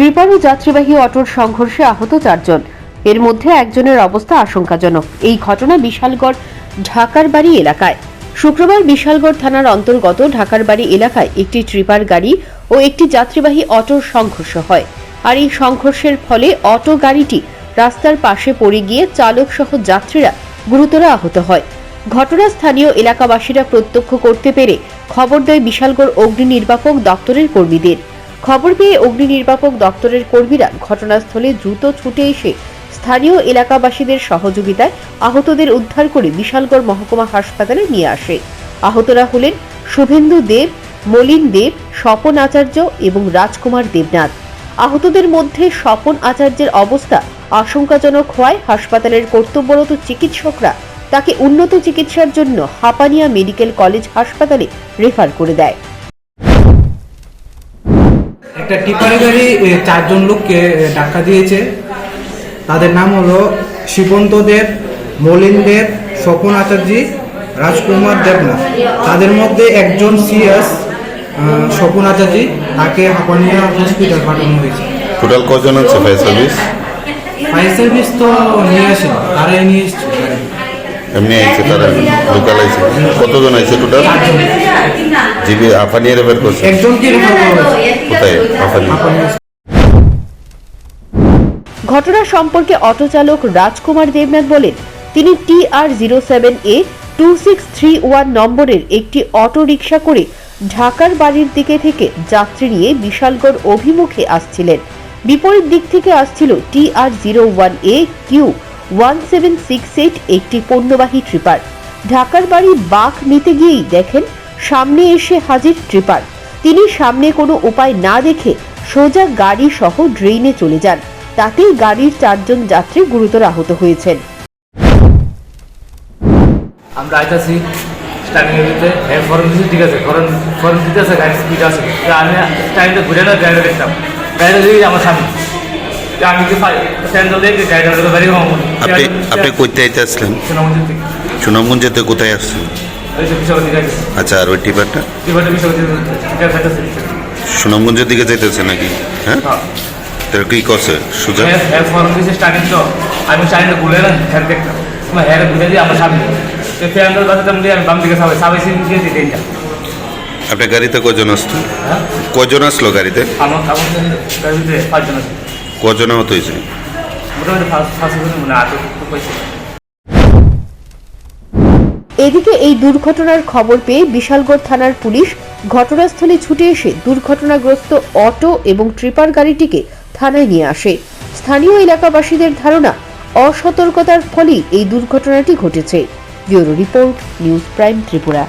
Tipper ও যাত্রীবাহী অটোর সংঘর্ষে আহত চারজন। এর মধ্যে একজনের অবস্থা আশঙ্কাজনক। এই ঘটনা বিশালগড় ঢাকার বাড়ি এলাকায়। শুক্রবার বিশালগড় থানার অন্তর্গত ঢাকার বাড়ি এলাকায় একটি ট্রিপার গাড়ি ও একটি যাত্রীবাহী অটোর সংঘর্ষ হয়। আর এই সংঘর্ষের ফলে অটো গাড়িটি রাস্তার পাশে পড়ে গিয়ে চালক সহ যাত্রীরা গুরুতর আহত হয়। ঘটনা স্থানীয় এলাকাবাসীরা প্রত্যক্ষ করতে পেরে খবর দেয় বিশালগড় অগ্নি নির্বাপক দপ্তরের কর্মীদের। খবর পেয়ে অগ্নি নির্বাপক দপ্তরের কর্মীরা ঘটনাস্থলে দ্রুত ছুটে এসে স্থানীয় এলাকাবাসীদের সহযোগিতায় আহতদের উদ্ধার করে বিশালগড় মহকুমা হাসপাতালে নিয়ে আসে। আহতরা হলেন শুভেন্দু দেব, মলিন দেব, স্বপন আচার্য এবং রাজকুমার দেবনাথ। আহতদের মধ্যে স্বপন আচার্যের অবস্থা আশঙ্কাজনক হওয়ায় হাসপাতালের কর্তব্যরত চিকিৎসকরা তাকে উন্নত চিকিৎসার জন্য হাপানিয়া মেডিকেল কলেজ হাসপাতালে রেফার করে দেয়। একটা টিপার গাড়ি চারজন লোককে ডাক্কা দিয়েছে। তাদের নাম হলো শিবন্ত দেব মলিন দেব স্বপন আচার্যি রাজকুমার দেবনাথ। তাদের মধ্যে একজন সিএস স্বপন আচার্যি তাকে হাপানিয়া হসপিটাল পাঠানো হয়েছে। টোটাল কজন আছে ফায়ার সার্ভিস ফায়ার সার্ভিস তো নিয়ে আসেন তারাই নিয়ে এসছে এমনি আইছে তারা লোকাল আইছে। কতজন আইছে টোটাল জিবি আফানিয়া রেফার করছে। কোথায়? আফানি ঘটনা সম্পর্কে অটো চালক রাজকুমার দেবনাথ বলেন তিনি T R zero seven A two six three one নম্বরের একটি অটো রিক্সা করে ঢাকার বাড়ির দিকে থেকে যাত্রী নিয়ে বিশালগড় অভিমুখে আসছিলেন। বিপরীত দিক থেকে আসছিল T R zero one A Q one একটি পণ্যবাহী ট্রিপার। ঢাকার বাড়ি বাঘ নিতে গিয়েই দেখেন, সামনে এসে হাজির ট্রিপার। তিনি সামনে কোনো উপায় না দেখে সোজা গাড়ি সহ ড্রেইনে চলে যান। তাতেই গাড়ির চারজন যাত্রী গুরুতর আহত হয়েছেন। আমরা আইতাছি হ্যাঁ ফরেন ঠিক আছে, ফরেন ফরেন আছে স্পিড আছে। আমি ঘুরে না দেখতাম। আমার আপনি আপনি কইতে আসলেন? সুনামগঞ্জ যেতে কোথায় আসছেন আচ্ছা আর ওই টিপারটা? সুনামগঞ্জের দিকে যাইতেছে নাকি? হ্যাঁ? তোর কি করছে? সুজা? হ্যাঁ হ্যাঁ না হ্যাঁ দেখতাম হ্যাঁ আমার সামনে। আমি বাম দিকে সাবাই সাবাই সিন আপনার গাড়িতে কজন আসতো? হ্যাঁ? কজন আসলো গাড়িতে? আমার ভিতরে পাঁচজন আছে কজন আহত হয়েছে। এদিকে এই দুর্ঘটনার খবর পেয়ে বিশালগড় থানার পুলিশ ঘটনাস্থলে ছুটে এসে দুর্ঘটনাগ্রস্ত অটো এবং ট্রিপার গাড়িটিকে থানায় নিয়ে আসে। স্থানীয় এলাকাবাসীদের ধারণা অসতর্কতার ফলেই এই দুর্ঘটনাটি ঘটেছে। Bureau report news prime Tripura.